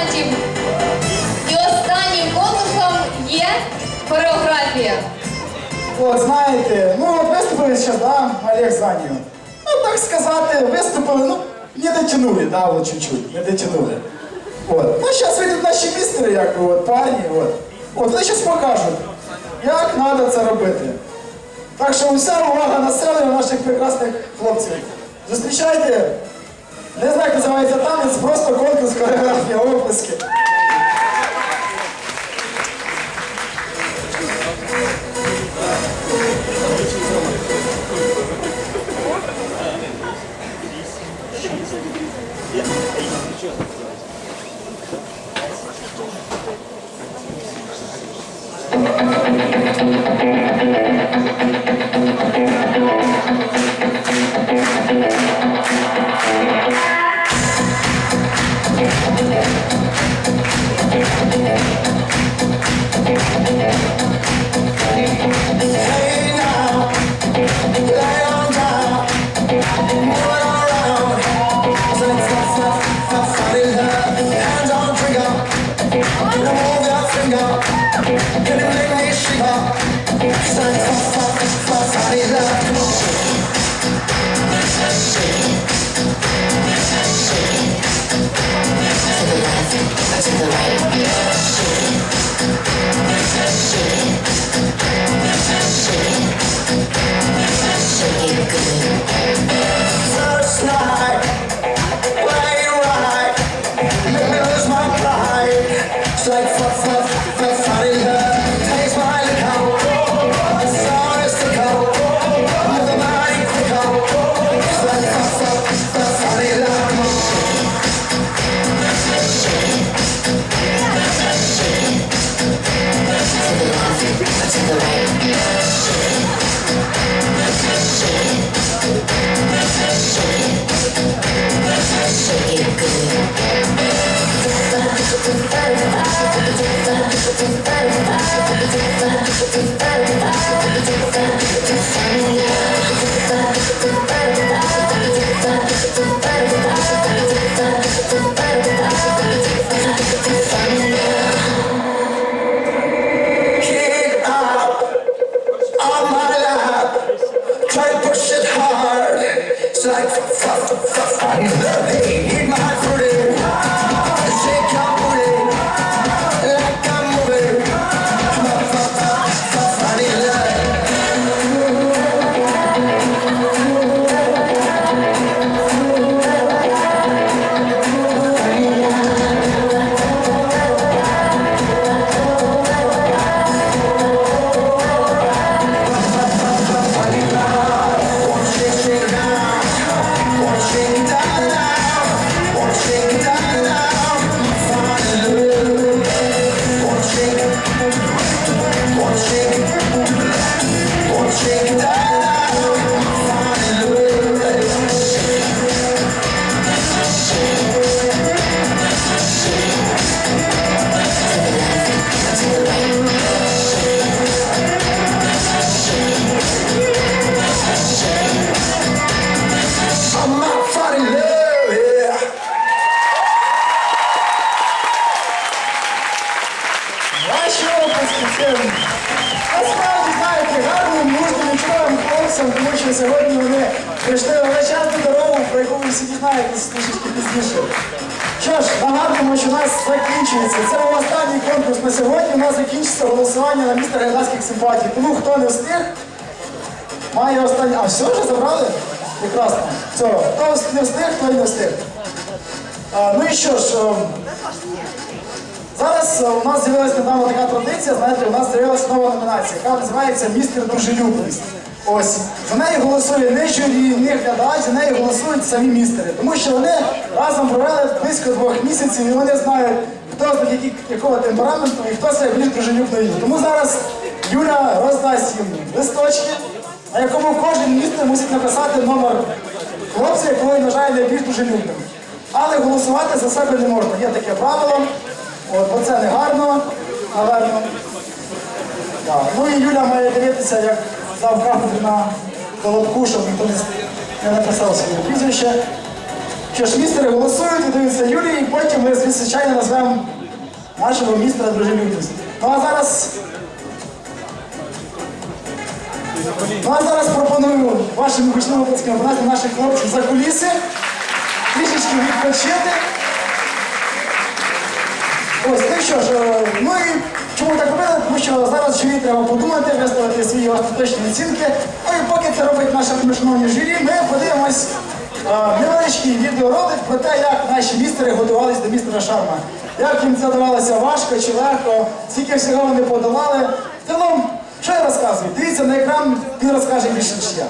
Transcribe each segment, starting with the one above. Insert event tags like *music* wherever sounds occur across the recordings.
конкурсантів. І останнім конкурсом є хореографія. От, знаєте, ну виступили ще, да, Олег з Ну, так сказати, виступили, ну, не дотянули, да, от чуть-чуть, не дотянули. От. Ну, зараз вийдуть наші містери, як от, парні, от. От, вони зараз покажуть, як треба це робити. Так що вся увага населення наших прекрасних хлопців. Зустрічайте, не знаю, як називається танець, просто конкурс хореографія, оплески. Hey всі дізнаєтесь трішечки пізніше. Що ж, нагадуємо, що у нас закінчується. Це останній конкурс на сьогодні. У нас закінчиться голосування на містер глядацьких симпатій. Тому хто не встиг, має останній. А все вже забрали? Прекрасно. Все, хто не встиг, той не встиг. А, ну і що ж. ем, Зараз е, у нас з'явилася недавно така традиція, знаєте, у нас з'явилася нова номінація, яка називається Містер Дружелюбність. Ось за неї голосує не журі, не глядач, за неї голосують самі містери. Тому що вони разом провели близько двох місяців і вони знають, хто з них якого темпераменту і хто себе більш дружелюбно їде. Тому зараз Юля роздасть їм листочки, на якому кожен містер мусить написати номер хлопця, якого він вважає найбільш дружелюбним. Але голосувати за себе не можна. Є таке правило. От, бо це не гарно, наверно. Так. Ну і Юля має дивитися, як зав кафедри на колобку, щоб ніхто не- написав своє прізвище. Що ж, містери голосують, віддаються Юлії, і потім ми, звичайно, назвемо нашого містера дружелюбність. Ну а зараз. Ну а зараз пропоную вашими гучними оплесками понести наших хлопців за куліси, трішечки відпочити. Ось, ну що ж, е, ну чому так робили? Тому що зараз журі треба подумати, виставити свої остаточні оцінки. Ну і поки це робить наше шановні журі, ми подивимось е, невеличкий відеоролик про те, як наші містери готувалися до містера Шарма. Як їм це давалося важко чи легко, скільки всього вони подолали. Загалом, що я розказую? Дивіться на екран, він розкаже більше, ніж я.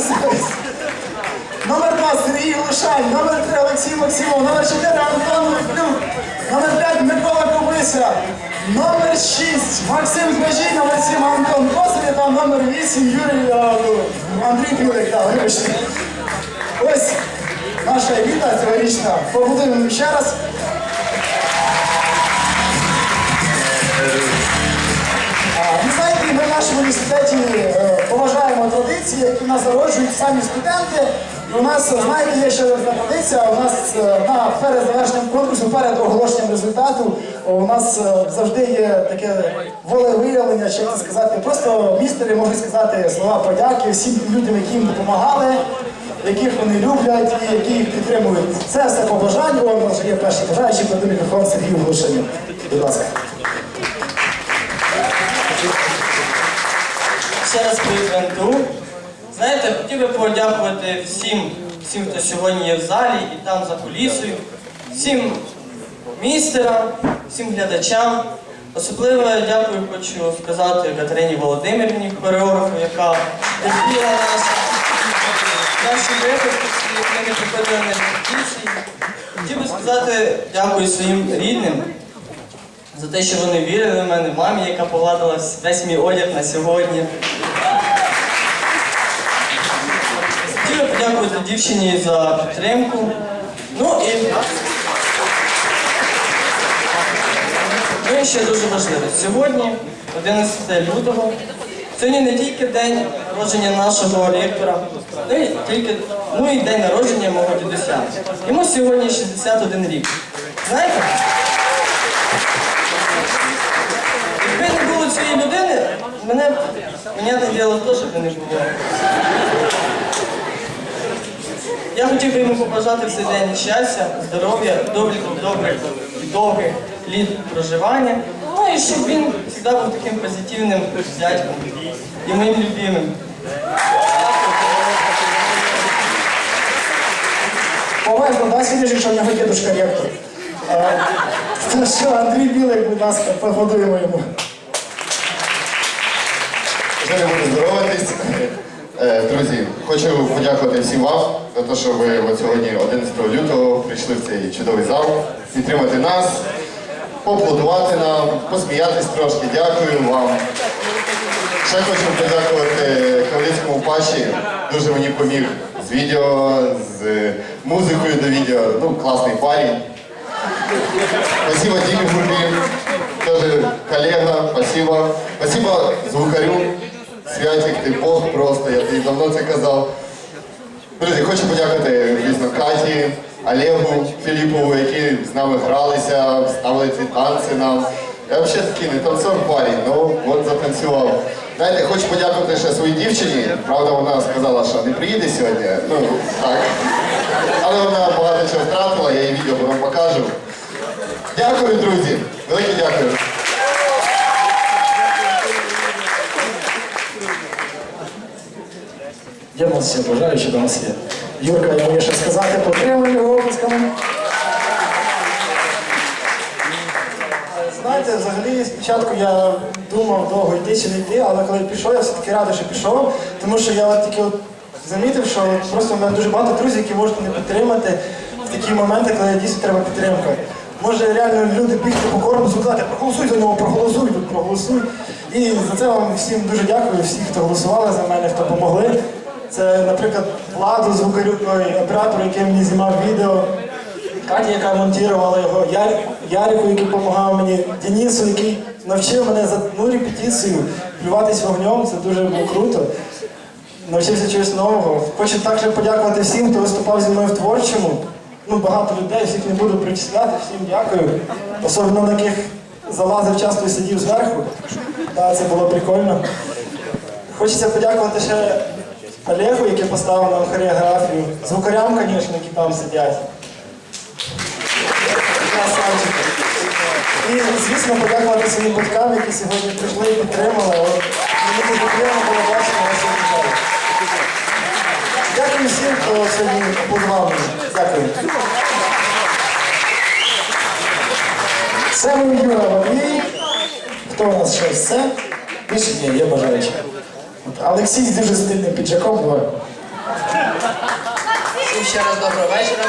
Совість. Номер два Сергій Глушань, номер три Олексій Максимов, номер чотири Антон Литвюк, номер п'ять Микола Кобися, номер шість Максим Зважій, номер сім Антон Косарів та номер вісім Юрій а, ну, Андрій Пюлик, так, вибачте. Ось наша еліта цьогорічна. Побудуємо ще раз. Ви знаєте, ми в нашому університеті е, традиції, які нас зароджують самі студенти. І у нас, е, знаєте, є ще одна традиція. У нас е, на перед завершенням конкурсу, перед оголошенням результату, у нас е, завжди є таке волевиявлення, чи сказати. Просто містери можуть сказати слова подяки всім людям, які їм допомагали, яких вони люблять і які їх підтримують. Це все по бажанню. У нас є перший бажаючий, кладу мікрофон Сергію Глушеню. Будь ласка. Ще раз привіт. Знаєте, хотів би подякувати всім, всім, хто сьогодні є в залі і там за кулісою, всім містерам, всім глядачам. Особливо дякую хочу сказати Катерині Володимирівні, хореографу, яка терпіла нас, наші випадки, які не приходили на репетиції. Хотів би сказати дякую своїм рідним за те, що вони вірили в мене, мамі, яка погладила весь мій одяг на сьогодні. Хотів подякувати дівчині за підтримку. Ну і Ну і ще дуже важливо. Сьогодні, 11 лютого, сьогодні не тільки день народження нашого ректора, ну тільки, ну і день народження мого дідуся. Йому сьогодні 61 рік. Знаєте? Мене, понятне діло, теж би не було. Я хотів би йому побажати в цей день щастя, здоров'я, добрих, добрих, довгих літ проживання. Ну і щоб він завжди був таким позитивним дядьком і моїм любимим. Поважно, да, сидиш, що в нього дідушка ректор. Е, що, Андрій Білик, будь ласка, поаплодуємо йому. Е, Друзі, хочу подякувати всім вам за те, що ви от сьогодні, 11 лютого, прийшли в цей чудовий зал, підтримати нас, поаплодувати нам, посміятись трошки. Дякую вам. Ще хочу подякувати Кавлицькому Паші. Дуже мені поміг з відео, з музикою до відео. Ну, класний парень. Спасибо Диме Гурби, тоже коллега, спасибо. Спасибо звукарю. Святик, ти Бог просто, я тобі давно це казав. Друзі, хочу подякувати, звісно, Каті, Олегу, Філіпову, які з нами гралися, ставили ці танці нам. Я взагалі такий не танцор парень, ну от затанцював. Знаєте, хочу подякувати ще своїй дівчині. Правда, вона сказала, що не приїде сьогодні. Ну, так. Але вона багато чого втратила, я їй відео вам покажу. Дякую, друзі. Велике дякую. Є в нас ще бажаючі до нас є. Юрка, я маю ще сказати, потримай його оплесками. Знаєте, взагалі спочатку я думав довго йти чи не йти, але коли пішов, я все-таки радий, що пішов, тому що я от тільки от замітив, що от просто в мене дуже багато друзів, які можуть мене підтримати в такі моменти, коли дійсно треба підтримка. Може реально люди бігти по корпусу, сказати, проголосуй за нього, проголосуй, проголосуй. І за це вам всім дуже дякую, всі, хто голосували за мене, хто допомогли. Це, наприклад, Владу, звукарю, ой, оператору, який мені знімав відео, Каті, яка монтувала його, Яр, Ярику, який допомагав мені, Денису, який навчив мене за одну репетицію плюватись вогнем, це дуже було круто. Навчився чогось нового. Хочу також подякувати всім, хто виступав зі мною в творчому. Ну, багато людей, всіх не буду причисляти, всім дякую. Особливо на яких залазив часто і сидів зверху. Так, це було прикольно. Хочеться подякувати ще Олегу, який поставив нам хореографію, звукарям, звісно, які там сидять. І, звісно, подякувати своїм батькам, які сьогодні прийшли і підтримали. Мені дуже приємно було бачити вас сьогодні. Дякую всім, хто сьогодні побудував мені. Дякую. Це мій Юра Бабій. Хто у нас ще все? Більше ні, є бажаючі. Олексій з дуже стильним піджаком. Давай. Всім ще раз доброго вечора.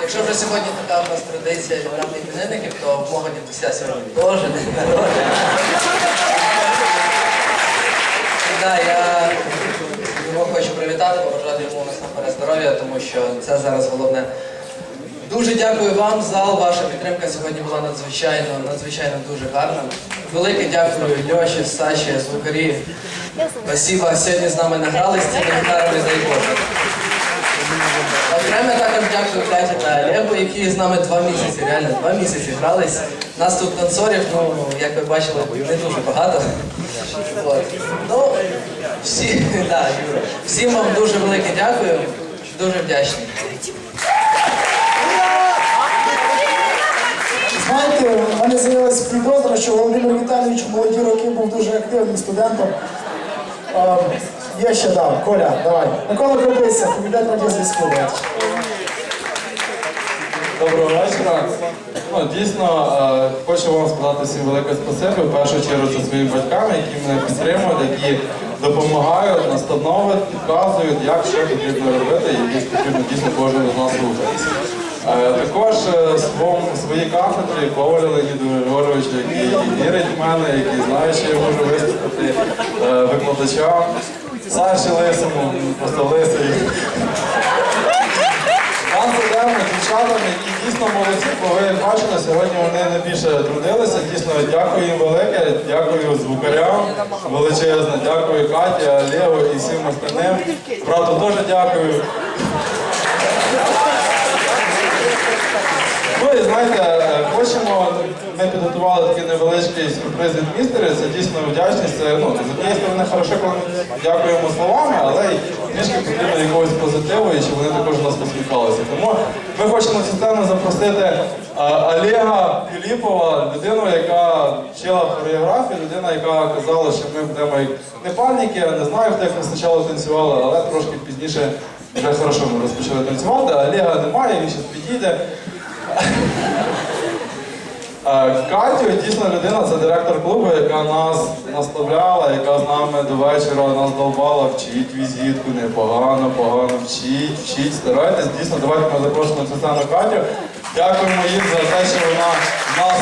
Якщо вже сьогодні така у нас традиція відправних іменинників, то в мого дідуся сьогодні теж день народження. Да, я його хочу привітати, побажати йому насамперед здоров'я, тому що це зараз головне. Дуже дякую вам, зал. Ваша підтримка сьогодні була надзвичайно, надзвичайно дуже гарна. Велике дякую Льоші, Саші, звукарі. Спасибо, сьогодні з нами награлись цими гітарами, дай Боже. Окремо також дякую Каті та Олегу, які з нами два місяці, реально два місяці грались. Нас тут танцорів, ну, як ви бачили, не дуже багато. От. Ну, всі, *laughs* да. Всім вам дуже велике дякую, дуже вдячний. Знаєте, в мене з'явилася підозра, що Володимир Віталійович у молоді роки був дуже активним студентом. Е, Є ще да, Коля, давай. Микола Кропиця, комітет радіозв'язку. Доброго вечора. Ну, дійсно, е, хочу вам сказати всім велике спасибі. В першу чергу це своїм батькам, які мене підтримують, які допомагають, настановують, підказують, як що потрібно робити, і як потрібно дійсно кожен з нас рухатися. Е, Також е, своєму своїй кафедрі Ковалю Леоніду Григоровичу, який вірить в мене, який знає, що я можу виступити е, викладачам. Саші Лисому, просто лисий. дівчатам, які дійсно молодці, бо ви бачите, сьогодні вони найбільше трудилися. Дійсно, дякую їм велике, дякую звукарям величезне, дякую Каті, Олегу і всім остальним. Брату теж дякую. І знаєте, хочемо, ми підготували такий невеличкий сюрприз від містера. Це дійсно вдячність. Це ну, з однієї сторони хорошо, коли дякуємо словами, але й трішки потрібно якогось позитиву, і щоб вони також у нас посміхалися. Тому ми хочемо цю сцену запросити Олега Філіпова, людину, яка вчила хореографію, людина, яка казала, що ми будемо як не паніки, не знаю, хто як ми спочатку танцювали, але трошки пізніше вже хорошо ми розпочали танцювати. Олега немає, він зараз підійде. Е, Катю дійсно людина, це директор клубу, яка нас наставляла, яка з нами до вечора нас довбала, вчить візитку, непогано, погано, вчить, вчить, старайтесь. Дійсно, давайте ми запрошуємо сцену Катю. Дякуємо їм за те, що вона нас,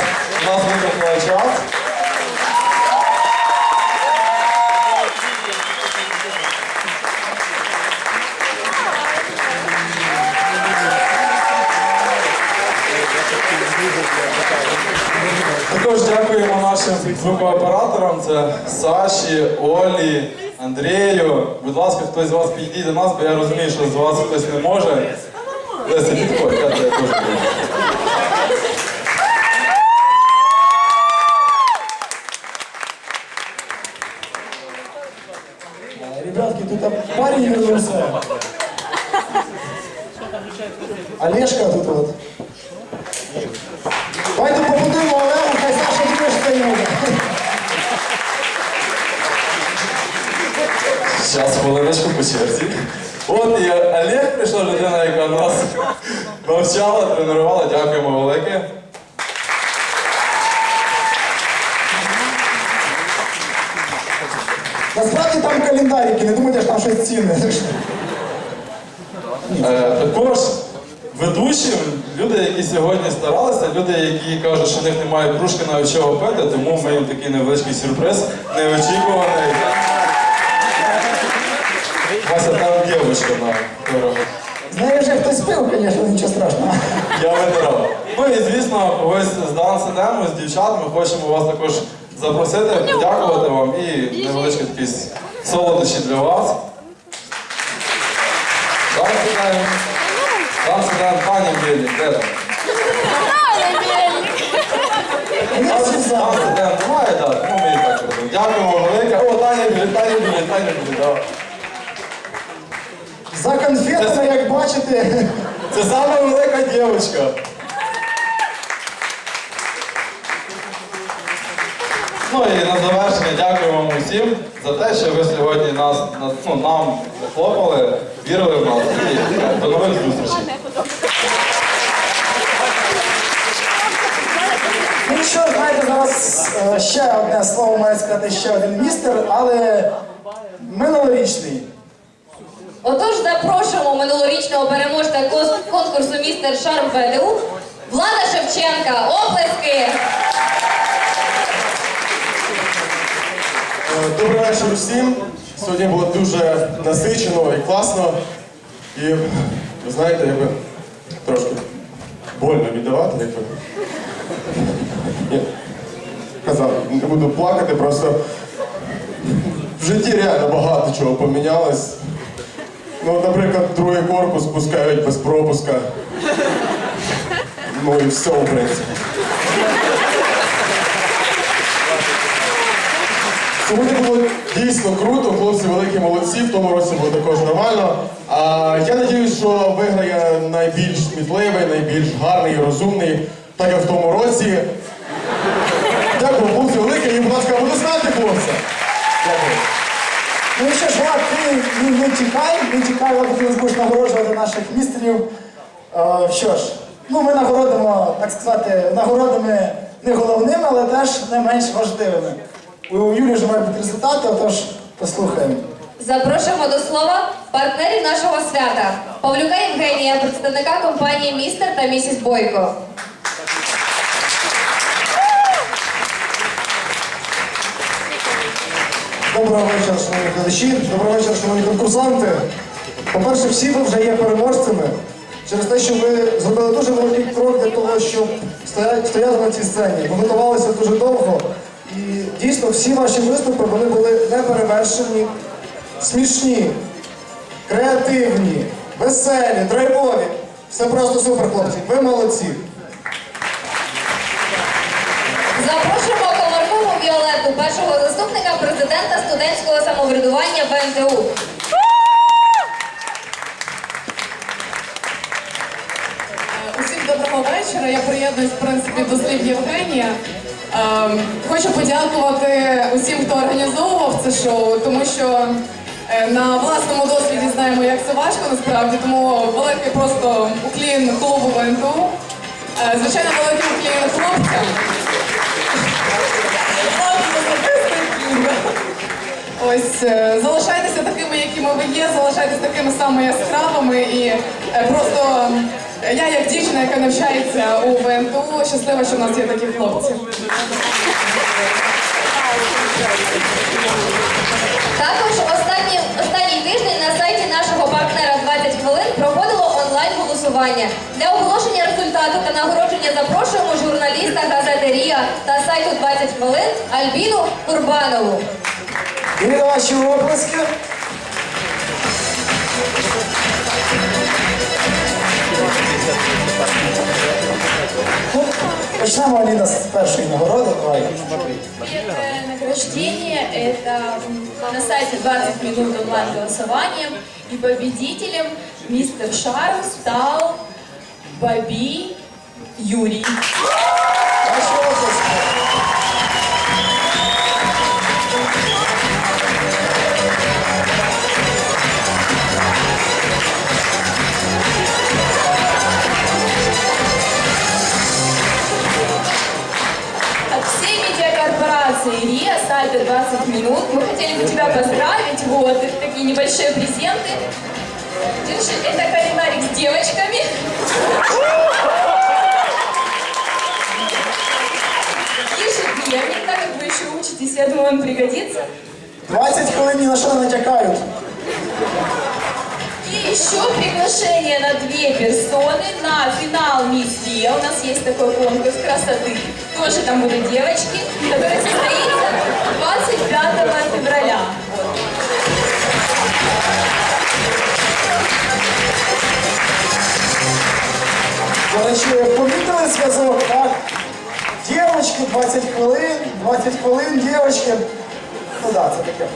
нас викликала час. Нашим звукооператорам. Це Саші, Олі, Андрію. Будь ласка, хтось з вас підійде до нас, бо я розумію, що з вас хтось не може. Леся, підходь, я тебе. Ребятки, тут там парень вернулся. Олежка тут вот. Давайте побудуємо Олегу, хай Саша теж йому. Зараз хвилиночку по черзі. От і Олег прийшла людина, яка нас навчала, тренувала. Дякуємо велике. Насправді там календарики, не думайте, що там щось цінне. Е, також ведучим, люди, які сьогодні старалися, люди, які кажуть, що в них немає кружки навіть чого пити, тому ми їм такий невеличкий сюрприз, неочікуваний. Вася, там дівчинка на дорогу. З вже хтось пив, звісно, нічого страшного. Я вибирав. Ну і звісно, когось з Дан з дівчат, ми хочемо вас також запросити, подякувати вам і невеличкі такі солодощі для вас. Дан сідаємо. Дан сідаємо, пані Мельник, де там? Дан сідаємо, немає, так? Ну ми і так робимо. Дякуємо велике. О, Таня біля, Таня біля, Таня біля, так. За конфетами, як бачите. Це саме велика дівчинка. Ну і на завершення дякую вам усім за те, що ви сьогодні нас на- ну, нам хлопали, вірили в нас. І до нових зустрічей. Ну що, знаєте, зараз е, ще одне слово має сказати ще один містер, але минулорічний. Отож, запрошуємо минулорічного переможця конкурсу містер Шарм ВДУ Влада Шевченка. Оплески! Е, Добрий вечір усім. Сьогодні було дуже насичено і класно. І ви знаєте, якби трошки больно віддавати, якби. Я казав, не буду плакати, просто в житті реально багато чого помінялось. Ну, наприклад, другий корпус пускають без пропуска. Ну і все, в принципі. Сьогодні було дійсно круто, хлопці великі молодці, в тому році було також нормально. А я сподіваюся, що виграє найбільш смітливий, найбільш гарний і розумний, так як в тому році. Дякую, хлопці велике, і, будь ласка, буду знати хлопця. Дякую. Ну і що ж, не, тікай, не Влад, ти нас будеш нагороджувати наших містерів. Е, що ж, ну ми нагородимо, так сказати, нагородами не головними, але теж не менш важливими. У Юлії вже мають бути результати, отож послухаємо. Запрошуємо до слова партнерів нашого свята Павлюка Євгенія, представника компанії Містер та місіс Бойко. Доброго вечора, шановні глядачі, доброго вечора, шановні конкурсанти. По-перше, всі ви вже є переможцями. через те, що ви зробили дуже великий крок для того, щоб стояти, на цій сцені. Ви готувалися дуже довго. І дійсно всі ваші виступи вони були неперевершені, смішні, креативні, веселі, драйвові. Все просто супер, хлопці. Ви молодці. Запрошуємо Віолетту, першого заступника президента студентського самоврядування ВНТУ. Усім доброго вечора. Я приєднуюсь в принципі до слів Євгенія. Ем, хочу подякувати усім, хто організовував це шоу, тому що е, на власному досвіді знаємо, як це важко насправді. Тому великий просто уклін клубу ВНТУ. Е, Звичайно, великий уклін хлопцям. Ось е, залишайтеся такими, якими ви є, залишайтеся такими самими яскравими і е, просто я, як дівчина, яка навчається у ВНТУ, щаслива, що в нас є такі хлопці. Також останній, останній тиждень на сайті нашого партнера 20 хвилин проходило онлайн-голосування. Для оголошення результату та нагородження запрошуємо журналіста газети Рія та сайту 20 хвилин Альбіну Курбанову. І ваші оплески. Ну, Почнемо Аліна з першої нагороди. Давай. Первое награждение – это м, на сайте 20 минут онлайн-голосованием. И победителем мистер Шарм стал Баби Юрий. Ваші оплески. Медиакорпорации РИА, сайта 20 минут, мы хотели бы тебя поздравить. Вот, такие небольшие презенты. Держи, это календарик с девочками. Ежедневник, так как вы еще учитесь, я думаю, он пригодится. 20 хвилин на що не натякають. И еще приглашение на две персоны на финал Мисс Рио. У нас есть такой конкурс красоты. Тоже там будут девочки, который состоится 25 февраля. До речі, помітили зв'язок, так? Дівочки, 20 хвилин, 20 хвилин, дівочки. Ну так, це таке.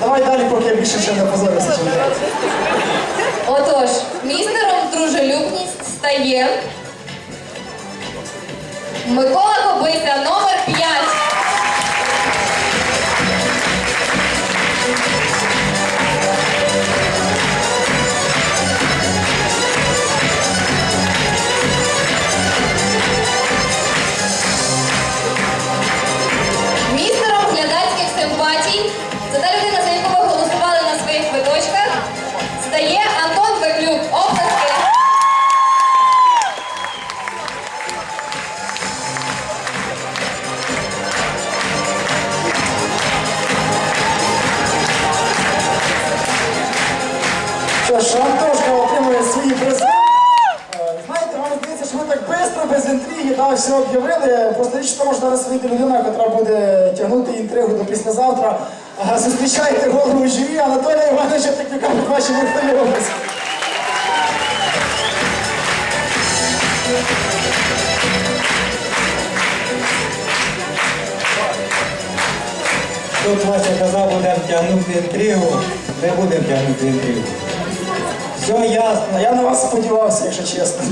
Давай далі, поки я більше ще не позорюся. Отож, містером дружелюбність стає Микола Кобися, номер 5. Зустрічайте голову журі Анатолія Івановича Тиквіка під ваші вертольовці. Тут Вася казав, будемо тягнути інтригу, не будемо тягнути інтригу. Все ясно. Я на вас сподівався, якщо чесно.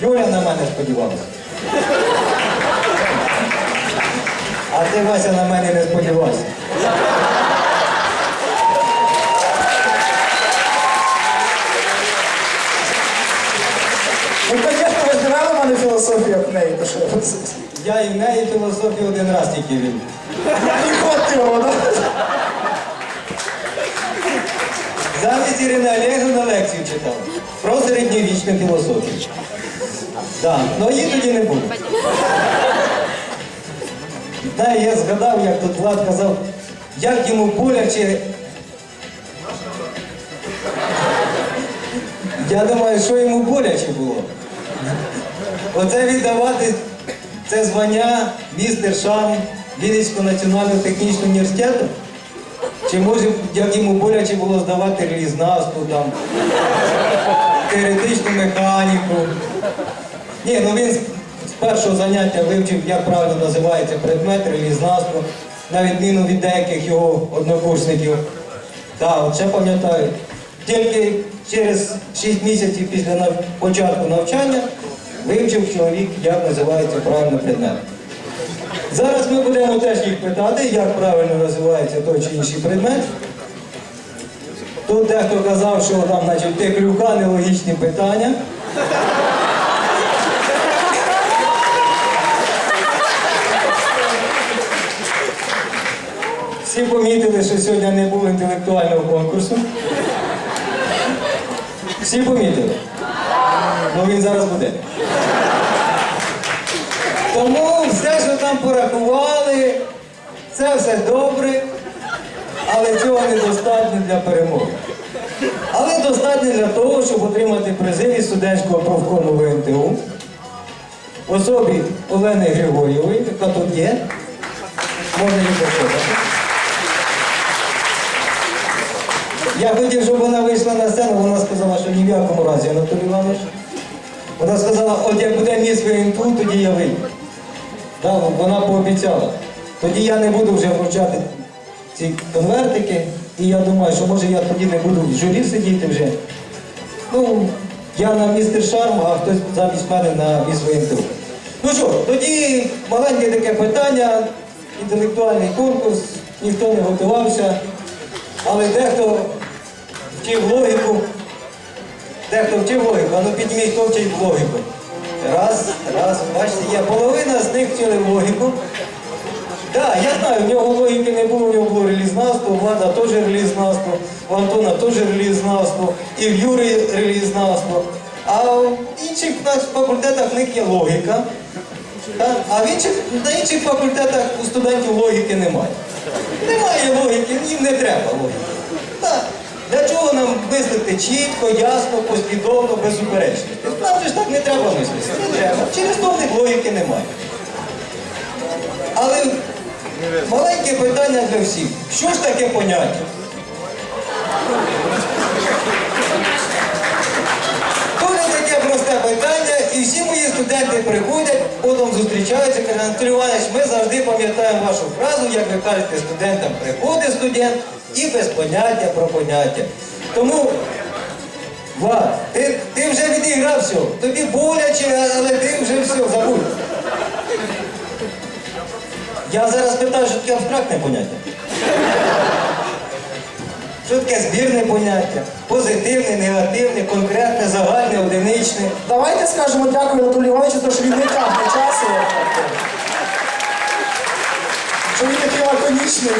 Юля на мене сподівався. А ти, Вася, на мене не сподівався. Ну, звісно, ви ж дивили в мене філософію в неї, то що? Я і в неї філософію один раз тільки він. І ход його, да? Замість Ірини Олегівни лекцію читав. Про середньовічну філософію. Так, ну її тоді не було. Та я згадав, як тут Влад казав, як йому боляче Я думаю, що йому боляче було. Оце віддавати це звання містер Шам Вінницького національного технічного університету. Чи може, як йому боляче було здавати релізнавство, там, теоретичну механіку. Ні, ну він з- першого заняття вивчив, як правильно називається предмет релізнавство, на відміну від деяких його однокурсників. Так, от ще пам'ятаю. Тільки через 6 місяців після нав- початку навчання вивчив чоловік, як називається правильно предмет. Зараз ми будемо теж їх питати, як правильно називається той чи інший предмет. Тут дехто казав, що там, значить, те клюка нелогічні питання. Всі помітили, що сьогодні не було інтелектуального конкурсу. Всі помітили? Ну він зараз буде. Тому все, що там порахували, це все добре, але цього недостатньо для перемоги. Але достатньо для того, щоб отримати призи від студентського профкому ВНТУ особі Олени Григорєвої, яка тут є. Можна її послухати. Я хотів, щоб вона вийшла на сцену, вона сказала, що ні в якому разі, Анатолій Іванович. Вона сказала, от як буде міс ВНТУ, тоді я вийду. Вона пообіцяла. Тоді я не буду вже вручати ці конвертики, і я думаю, що може я тоді не буду в журі сидіти вже. Ну, я на містер Шарм, а хтось замість мене на міс ВНТУ. Ну що, тоді маленьке таке питання, інтелектуальний конкурс, ніхто не готувався, але дехто вчив логіку. Дехто вчив логіку, а ну підніміть, хто вчить логіку. Раз, раз, бачите, є половина з них вчили логіку. Так, я знаю, в нього логіки не було, в нього було релізнавство, у Влада теж релізнавство, у Антона теж релізнавство, і в Юрі релізнавство. А в інших факультетах в них є логіка. А в інших, на інших факультетах у студентів логіки немає. Немає логіки, їм не треба логіки. Так. Для чого нам мислити чітко, ясно, послідовно, безуперечно? Же ж так не треба мислити. Не треба. Через то логіки немає. Але маленьке питання для всіх. Що ж таке поняття? Дуже таке просте питання, і всі мої студенти приходять, потім зустрічаються, кажуть, Анатолій Іванович, ми завжди пам'ятаємо вашу фразу, як ви кажете студентам, приходить студент і без поняття про поняття. Тому, Влад, ти, ти вже відіграв все, тобі боляче, але ти вже все забудь. Я зараз питаю, що таке абстрактне поняття. Що таке збірне поняття? Позитивне, негативне, конкретне, загальне, одиничне. Давайте скажемо дякую Анатолію Івановичу, тому що він не тягне часу. Що він такий лаконічний.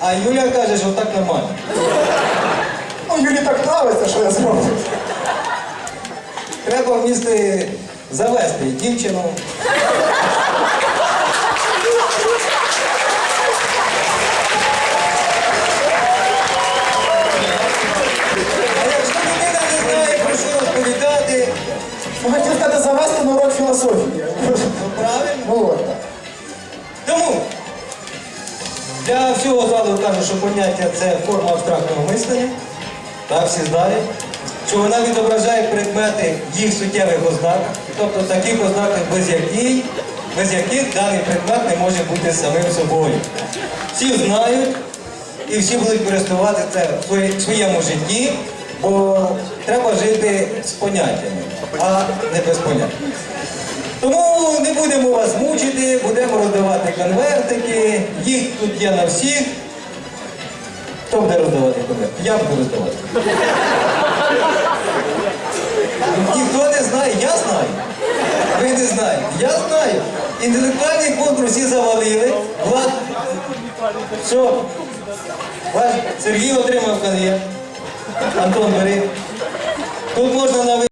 А Юля каже, що так нормально. Ну, Юлі так нравиться, що я зроблю. Треба в місті завести дівчину. Ну, хотів сказати, завести на урок філософії. правильно. Ну, от так. Тому для всього залу кажу, що поняття це форма абстрактного мислення. Так, всі знають. Що вона відображає предмети їх суттєвих ознаках, тобто таких ознаках, без яких, без яких даний предмет не може бути самим собою. Всі знають і всі будуть користувати це в своєму житті, бо треба жити з поняттями, а не без понять. Тому не будемо вас мучити, будемо роздавати конвертики. Їх тут є на всіх. Хто буде роздавати конвертики? Я буду роздавати. Ніхто не знає, я знаю. Ви не знаєте. Я знаю. Інтелектуальний конкурс всі завалили. Влад. Що? Ваш Сергій отримав конвертик. Антон, бери. Тут можна на